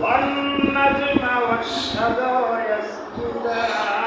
والنجم والشجر يسجدان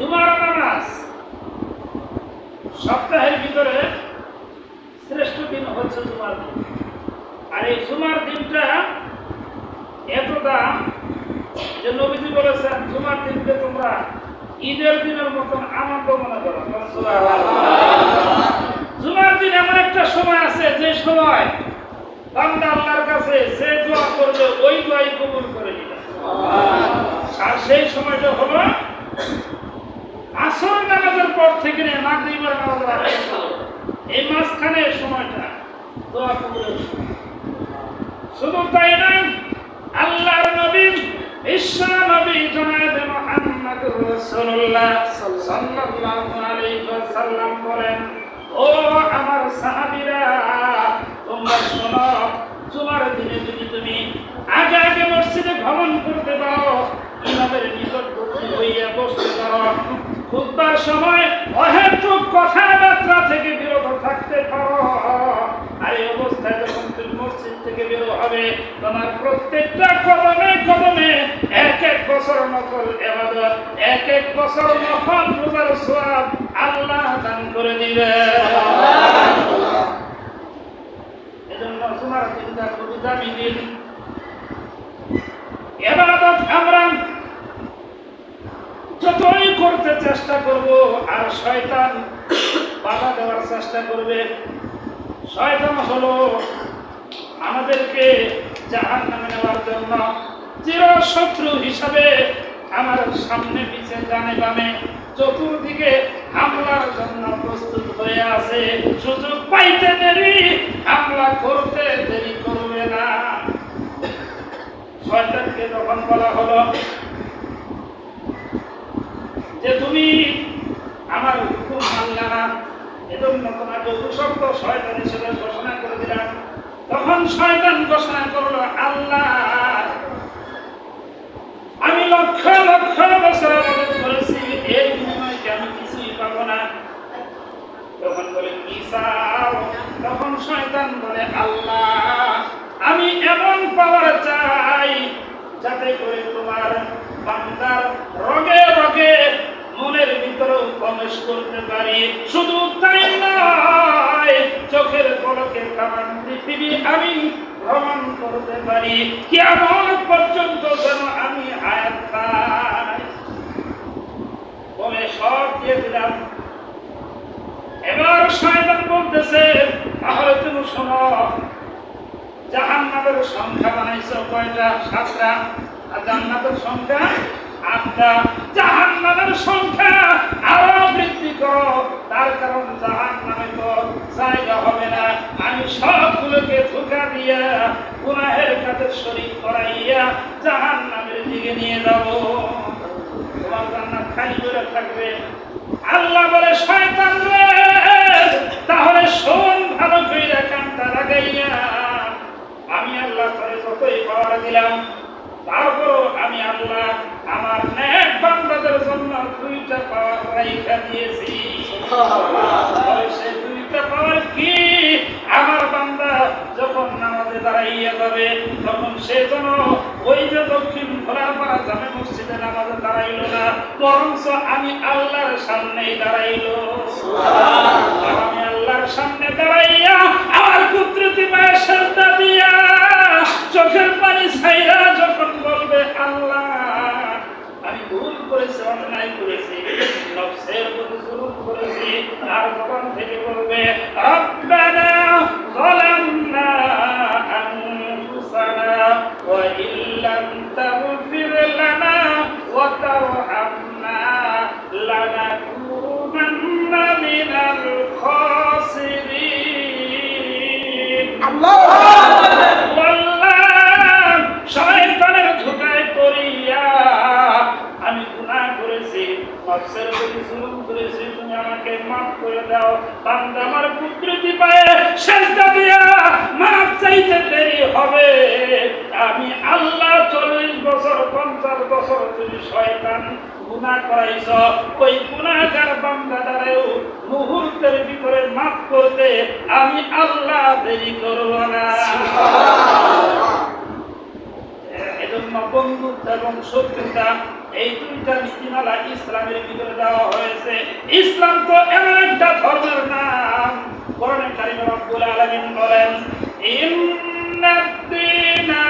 জুমার নামাজ সপ্তাহের ভিতরে শ্রেষ্ঠ দিন হচ্ছে জুমার দিন। আর এই জুমার দিনটা এত দাম যে নবীজি বলেছেন, জুমার দিনকে তোমরা ঈদের দিনের মতন আনন্দ মনে করো। জুমার দিন এমন একটা সময় আছে যে সময় বান্দা আল্লাহর কাছে যে দোয়া করবে, ওই দোয়াই কবুল করে দিবে আর সেই সময়টা হলো আসর নামাজের পর থেকে নিয়ে মাগরিবের নামাজের আগে এই মাঝখানে সময়টা দোয়া কবুলের শুধু তাই নয়, আল্লাহর নবী বিশ্ব নবী জনাব মুহাম্মদ রাসূলুল্লাহ সাল্লাল্লাহু আলাইহি ওয়াসাল্লাম বলেন, ও আমার সাহাবীরা, তোমরা শোনো, জুমার দিনে যদি তুমি আগে আগে মসজিদে ভ্রমণ করতে পারো ইমামের নিকটবর্তী হইয়া বসতে পারো। খুববার সময় অহেতুক কথাবার্তা থেকে বিরত থাকতে পারো। আর এই অবস্থায় যখন তুমি মসজিদ থেকে বের হবে, তোমার প্রত্যেকটা কদমে কদমে এক এক বছর নকল এবাদত, এক এক বছর নকল রোজার সোয়াব আল্লাহ দান করে দিবে এজন্য তোমার চিন্তা খুবই দামি দিন এবাদত আমরা যতই করতে চেষ্টা করব আর শয়তান বাধা দেওয়ার চেষ্টা করবে। শয়তান হলো আমাদেরকে জাহান নামে নেওয়ার জন্য চির শত্রু হিসাবে আমার সামনে পিছে ডানে বামে চতুর্দিকে হামলার জন্য প্রস্তুত হয়ে আছে। সুযোগ পাইতে দেরি, হামলা করতে দেরি করবে না। শয়তানকে যখন বলা হলো যে, তুমি আমার হুকুম মানলে না এজন্য তোমাকে অভিশপ্ত শয়তান হিসেবে ঘোষণা করে দিলাম। তখন শয়তান ঘোষণা করল, আল্লাহ, আমি লক্ষ লক্ষ বছর করেছি এর বিনিময়ে আমি কিছুই পাবো না? তখন বলে চাও? তখন শয়তান বলে, আল্লাহ, আমি এমন পাওয়ার চাই যাতে করে তোমার বান্দার রগে রগে মনের ভিতরেও প্রবেশ করতে পারি। শুধু তাই নয়, চোখের পলকে তামান পৃথিবী আমি ভ্রমণ করতে পারি। কেমন পর্যন্ত যেন আমি হায়াত পাই। বলে সব দিয়ে দিলাম। এবার শয়তান বলতেছে, তাহলে তুমি শোনো, জাহান্নামের সংখ্যা বানাইছো কয়টা? সাতটা? আর জান্নাতের সংখ্যা আটটা? সংখ্যা আরও বৃদ্ধি করো তার কারণ জাহান্নামে তো জায়গা হবে না। আমি সবগুলোকে ধোকা দিয়া গুনাহের কাছে শরীর করাইয়া জাহান্নামের দিকে নিয়ে যাব। তোমার জান্নাত খালি করে থাকবে। আল্লাহ বলে, শয়তান রে, তাহলে শোন ভালো করে কানটা লাগাইয়া। আমি আল্লাহ করে যতই পাওয়ার দিলাম তারপরও আমি আল্লাহ আমার নেক বান্দাদের জন্য দুইটা পাওয়ার রাইখা দিয়েছি। সে দুইটা পাওয়ার কি? আমার বান্দা যখন নামাজে দাঁড়াইয়া যাবে তখন সে যেন ওই যে দক্ষিণ ভোলাপাড়া জামে মসজিদে নামাজে দাঁড়াইলো না বরঞ্চ আমি আল্লাহর সামনেই দাঁড়াইলো। আমি আল্লাহর সামনে দাঁড়াইয়া আমার কুদরতি মায়ের সাজদা দিয়া চোখের পানি ছাইরা যখন বলবে আল্লাহ, আমি ভুল করেছি, অন্যায় করেছি, নফসের প্রতি জুলুম করেছি আর যখন থেকে বলবে রব্বানা বান্দা আমি আল্লাহ চল্লিশ বছর পঞ্চাশ বছর তুমি শয়তান গুনাহ করাইছ ওই গুনাহগার বান্দাটারেও মুহূর্তের ভিতরে মাফ করতে আমি আল্লাহ দেরি করব না। এজন্য বন্ধুত্ব এবং শত্রুতা এই দুইটা নীতিমালা ইসলামের ভিতরে দেওয়া হয়েছে। ইসলাম তো এমন একটা ধর্মের নাম। কোরআনে কারিমে রব্বুল আলামিন বলেন, ইন্নাদ-দীনা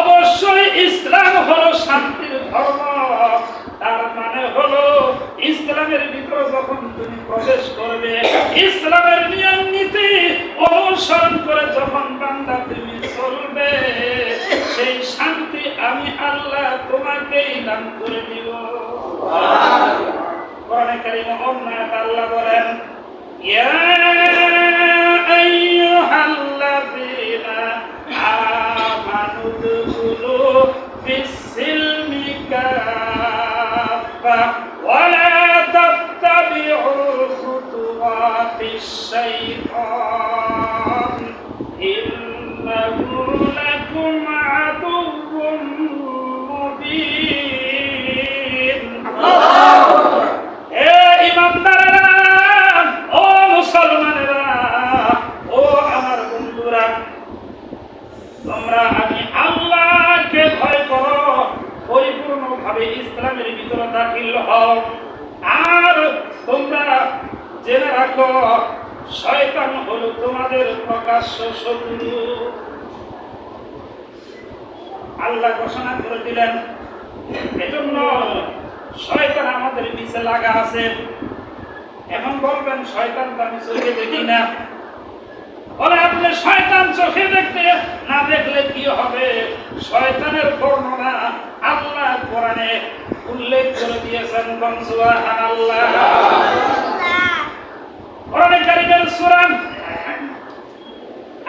অবশ্যই ইসলাম হলো শান্তির ধর্ম। তার মানে হলো, ইসলামের ভিতরে যখন তুমি প্রবেশ করবে, ইসলামের নিয়ম নীতি অনুসরণ দান করে দিব। কোরআনে কারিমে অন্য এক আল্লাহ বলেন, ইয়া আইয়ুহাল্লাযীনা আমানু দুখুলু ফিস-সিলমি কাফা ওয়া লা তাত্তাবি'উ খুতুওয়াতিশ-শাইতান ইন্নাহু লাকুম আদুউম মুবিন এ ইমানদারেরা ও মুসলমানেরা ও আমার বন্ধুরা তোমরা আমি আল্লাহকে ভয় করো পরিপূর্ণভাবে ইসলামের ভিতরে দাখিল হও আর তোমরা জেনে রাখো শয়তান হলো তোমাদের প্রকাশ্য শত্রু আল্লাহ ঘোষণা করে দিলেন এজন্য শয়তান আমাদের পিছে লাগা আছে। এখন বলবেন শয়তান তো আমি চোখে দেখি না। বলে আপনি শয়তান চোখে দেখতে না দেখলে কি হবে? শয়তানের বর্ণনা আল্লাহ কোরআনে উল্লেখ করে দিয়েছেন বংশুয়া আল্লাহ কোরআনে কারিমের সূরা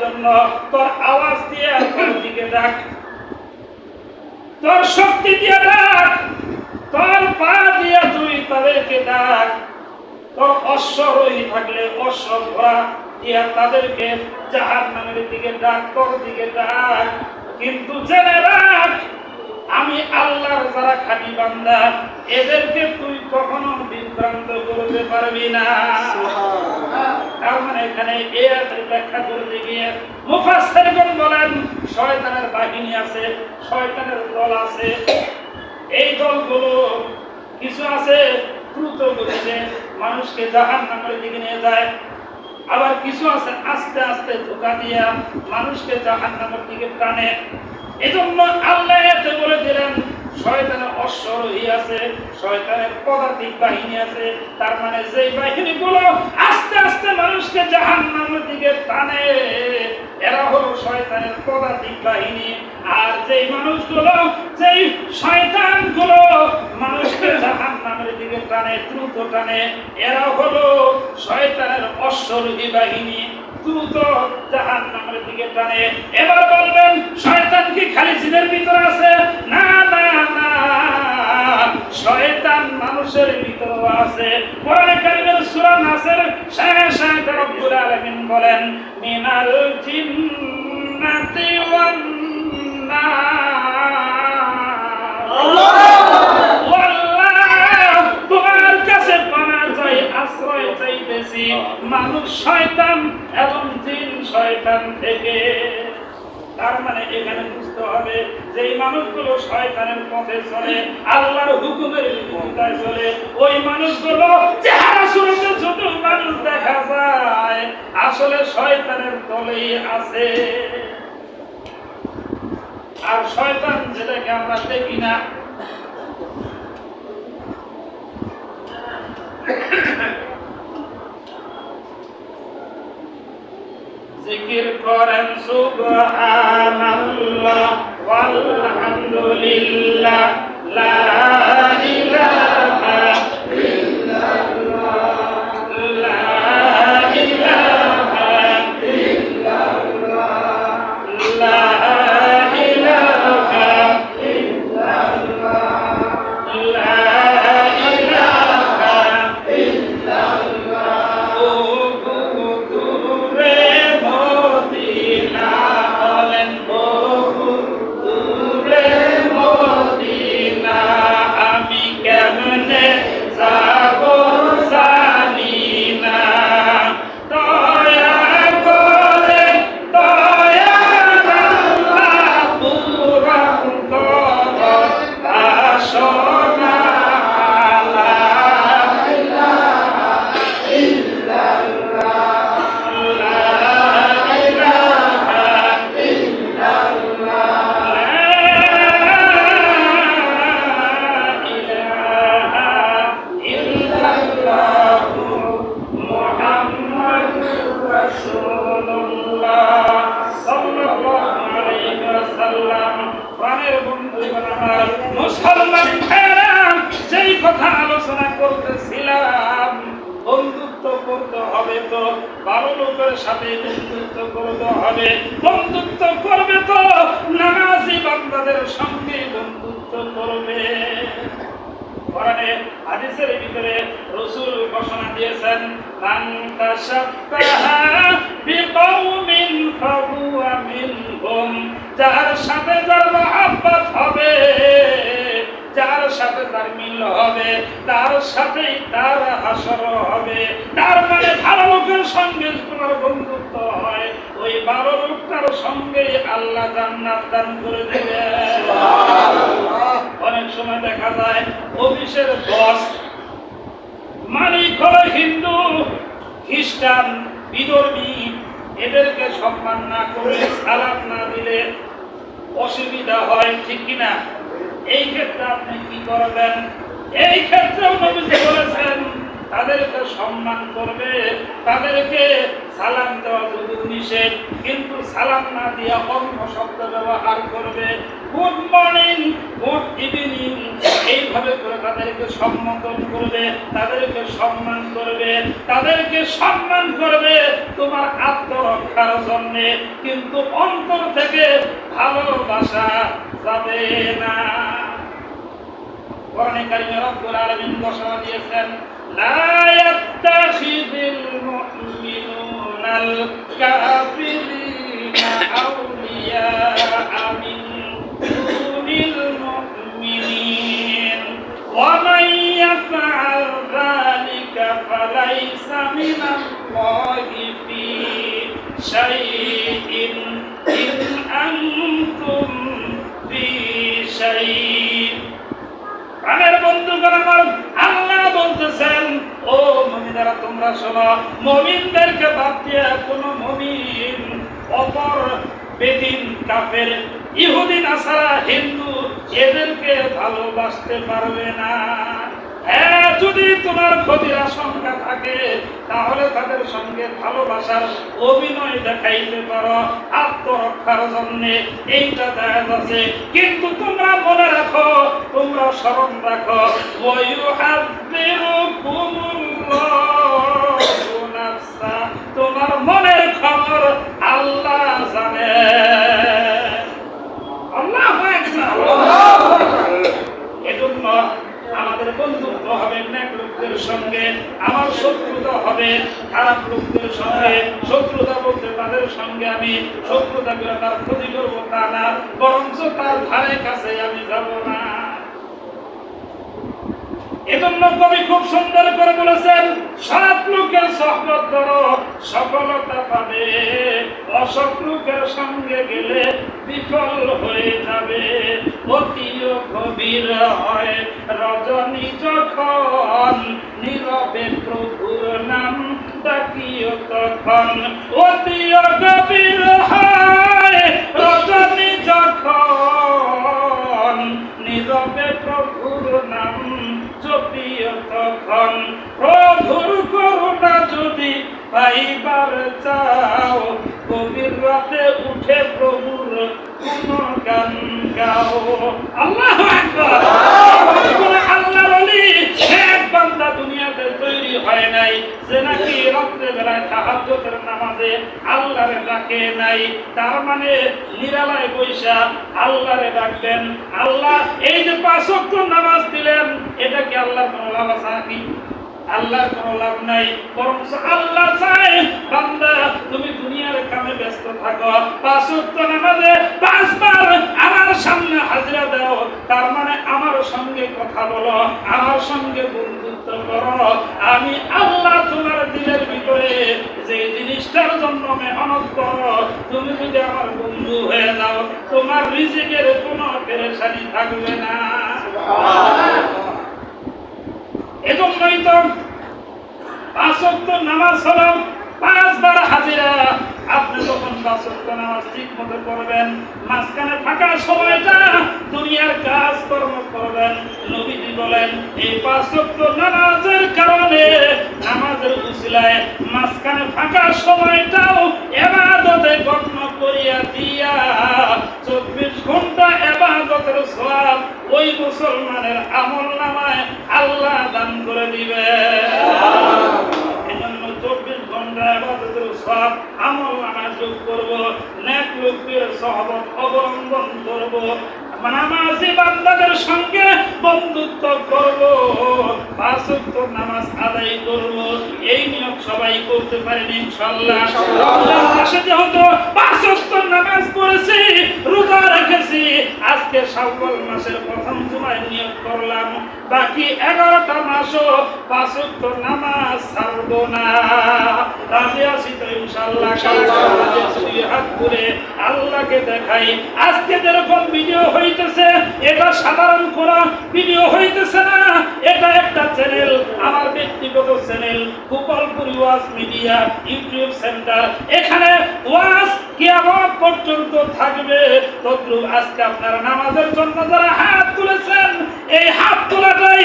জন্য তোর আওয়াজ দিয়ে আমার দিকে ডাক। তোর শক্তি দিয়ে ডাক। তোর পা দিয়ে তুই তাদেরকে ডাক। তোর অশ্বরোহী থাকলে অশ্ব ঘোড়া দিয়া তাদেরকে জাহান নামের দিকে ডাক, তোর দিকে ডাক। কিন্তু জেনে রাখ আমি আল্লাহর যারা খাঁটি বান্দা এদেরকে তুই কখনো বিভ্রান্ত করতে পারবি না। তার মানে এখানে আয়াতের ব্যাখ্যা করতে গিয়ে মুফাসসিরগণ বলেন শয়তানের বাহিনী আছে শয়তানের দল আছে। এই দলগুলো কিছু আছে দ্রুত গতিতে মানুষকে জাহান নামের দিকে নিয়ে যায়। আবার কিছু আছে আস্তে আস্তে ধোকা দিয়া মানুষকে জাহান নামের দিকে টানে। এজন্য আল্লাহ এতে বলে দিলেন, শয়তানের অশ্বরোহী আছে, শয়তানের পদাতিক বাহিনী আছে, তার মানে যেই বাহিনীগুলো আস্তে আস্তে মানুষকে জাহান নামের দিকে টানে, এরা হলো শয়তানের পদাতিক বাহিনী। আর যেই মানুষগুলো, যেই শয়তানগুলো মানুষকে জাহান নামের দিকে টানে, দ্রুত টানে, এরা হলো শয়তানের অশ্বরোহী বাহিনী। দ্রুত জাহান দিকে টানে। এবার বলবেন, শয়তান কি খালি জিনের ভিতরে আছে? না না না। শয়তান মানুষের ভিতরে আছে। কোরআনে কারিমের সূরা নাসের শেষ আয়াতে রব্বুল আলামিন বলেন, মিনাল জিন্নাতি ওয়ান নাস তোমার কাছে পানা চাই আশ্রয় চাইতেছি, মানুষ শয়তান এবং জিন শয়তান থেকে। তার মানে এখানে বুঝতে হবে যে মানুষগুলো শয়তানের পথে চলে, আল্লাহর হুকুমের বিরোধিতায় চলে, ওই মানুষগুলো চেহারা শুরুতে ছোট মানুষ দেখা যায়, আসলে শয়তানের দলেই আছে। আর শয়তান যেটাকে আমরা দেখি না জিকির করেন সুবহানাল্লাহ ওয়ালহামদুলিল্লাহ লা ইলাহা লোকের সাথে বন্ধুত্ব করতে হবে। বন্ধুত্ব করবে তো নামাজি বান্দাদের সঙ্গে বন্ধুত্ব করবে। কোরআনে, হাদিসের ভিতরে রাসূল ঘোষণা দিয়েছেন, মান তাশাব্বাহা বিকওমিন ফাহুয়া মিনহুম। যার সাথে যার মহব্বত হবে সাথে তার মিল হবে তার সাথেই তার হাসর হবে। তার মানে ভালো লোকের সঙ্গে তোমার বন্ধুত্ব হয়। ওই বারো লোকটার সঙ্গে আল্লাহ জান্নাত দান করে দেবে। অনেক সময় দেখা যায় অফিসের বস মালিক হলো হিন্দু খ্রিস্টান বিধর্মী এদেরকে সম্মান না করে সালাম না দিলে অসুবিধা হয় ঠিক কিনা? এই ক্ষেত্রে আপনি কি করবেন? এই ক্ষেত্রেও নবীজি বলেছেন তাদেরকে সম্মান করবে, তাদেরকে সালাম দেওয়া যদি নিষেধ, কিন্তু সালাম না দিয়ে অন্য শব্দ ব্যবহার করবে। গুড মর্নিং, গুড ইভিনিং, এইভাবে করে তাদেরকে সম্বোধন করবে, তাদেরকে সম্মান করবে, তাদেরকে সম্মান করবে তোমার আত্মরক্ষার জন্য। কিন্তু অন্তর থেকে ভালোবাসা যাবে না। কোরআনে কারিমে রব্বুল আলামিন ঘোষণা দিয়েছেন প্রাণের বন্ধুগণ আমার আল্লাহ বলতেছেন, ও মমিনেরা, তোমরা শোনো, মমিনদেরকে বাদ দিয়ে কোনো মমিন, অপর বেদিন কাফের, ইহুদি, নাসারা, হিন্দু, এদেরকে ভালোবাসতে পারবে না। হ্যাঁ যদি তোমার ক্ষতির আশঙ্কা থাকে, তাহলে তাদের সঙ্গে ভালোবাসার অভিনয় দেখাইতে পারো, আত্মরক্ষার জন্য। এইটা দেখা যাচ্ছে কিন্তু তোমরা স্মরণ রাখো তোমার মনের খবর আল্লাহ জানে। এজন্য আমাদের বন্ধুত্ব হবে নেক লোকদের সঙ্গে, আমার শত্রুতা হবে খারাপ লোকদের সঙ্গে, শত্রুতা বলতে তাদের সঙ্গে আমি শত্রুতা করে তার ক্ষতি করব তা না, বরঞ্চ তার ধারে কাছে আমি যাব না। এজন্য কবি খুব সুন্দর করে বলেছেন, সৎ লোকের সহবত ধরো, সফলতা পাবে। অসৎ সঙ্গে গেলে বিফল হয়ে যাবে। অতিও গভীর হয় রজনী যখন, নীরবে প্রভুর নাম ডাকিও তখন। অতিও গভীর হয় রজনী যখন, নীরবে প্রভুর নাম জপিও তখন প্রভুর করুণা যদি পাইবার চাও, গভীর রাতে উঠে প্রভুর কোন গান গাও। আল্লাহ আল্লাহ বলি এক বান্দা দুনিয়াতে তৈরি হয় নাই যে নাকি রাত্রে বেলায় তাহাজ্জুদের নামাজে আল্লাহরে ডাকে নাই। তার মানে নিরালায় বৈশা আল্লাহরে ডাকবেন। আল্লাহ এই যে পাঁচ নামাজ দিলেন, এটা কি আল্লাহর কোনো লাভ আছে নাকি? আল্লাহর কোনো লাভ নাই। বরং আল্লাহ চায়, বান্দা, তুমি দুনিয়ার কামে ব্যস্ত থাকো। পাঁচ নামাজে পাঁচবার আমার সামনে হাজিরা দাও। তার মানে আমার সঙ্গে কথা বলো, আমার সঙ্গে বন্ধুত্ব করো। আমি আল্লাহ তোমার দিলের ভিতরে যে জিনিসটার জন্য মেহনত করো তুমি যদি আমার বন্ধু হয়ে যাও তোমার রিজিকের কোনো পেরেশানি থাকবে না। এজন্যই তো পাঁচ নামাজ হলো পাঁচবার হাজিরা। পাঁচ নামাজ ঠিক মতো করবেন। মাঝখানে ফাঁকা সময়টা দুনিয়ার কাজ করবেন। নবীজি বলেন, এই পাঁচ নামাজের কারণে নামাজের মাঝখানে ফাঁকা সময়টাও এবাদতে গণ্য করিয়া দিয়া চব্বিশ ঘণ্টা এবাদতের ওই মুসলমানের আমল নামায় আল্লাহ দান করে দিবে এজন্য চব্বিশ ঘণ্টা আবাদতের সব আমল নামায় যোগ করব নেক লোকদের সহবত অবলম্বন করব। নামাজি বান্দাদের সঙ্গে বন্ধুত্ব করব। পাঁচ ওয়াক্ত নামাজ আদায় করব। এই নিয়ম সবাই করতে পারেন ইনশাআল্লাহ। রমজান মাসে যেহেতু পাঁচ ওয়াক্ত নামাজ পড়েছি রোজা রেখেছি আজকে শাওয়াল মাসের প্রথম জুমায় নিয়োগ করলাম। বাকি এগারোটা মাসও পাঁচ ওয়াক্ত নামাজ ছাড়বো না। রাজি আছি তো ইনশাআল্লাহ? দুই হাত করে আল্লাহকে দেখাই। আজকে যেরকম ভিডিও হইতেছে, এটা সাধারণ কোন ভিডিও হইতেছে না। এটা একটা চ্যানেল, আমার ব্যক্তিগত চ্যানেল, গোপালপুরি ওয়াজ মিডিয়া ইউটিউব সেন্টার। এখানে ওয়াজ কিয়ামত পর্যন্ত থাকবে। তদ্রুপ আজকে আপনারা নামাজের জন্য যারা হাত তুলেছেন, এই হাত তোলাটাই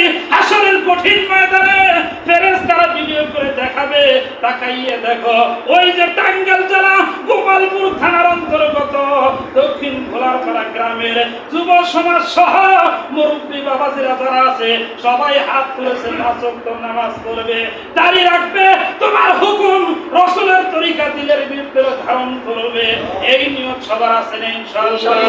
আসলের কঠিন ময়দানে ফেরেশতারা ভিডিও করে দেখাবে। তাকাইয়ে দেখো ওই যে টাঙ্গাইল জেলা গোপালপুর থানার অন্তর্গত দক্ষিণ ভোলারপাড়া গ্রামের যুব সমাজ সহ মুরব্বী বাবাজিরা যারা আছে সবাই হাত তুলেছে নাচক্ত নামাজ পড়বে। দাঁড়িয়ে রাখবে তোমার হুকুম রসুলের তরিকা দিলের বিরুদ্ধে ধারণ করবে। এই নিয়ত সবার আছে না ইনশাআল্লাহ?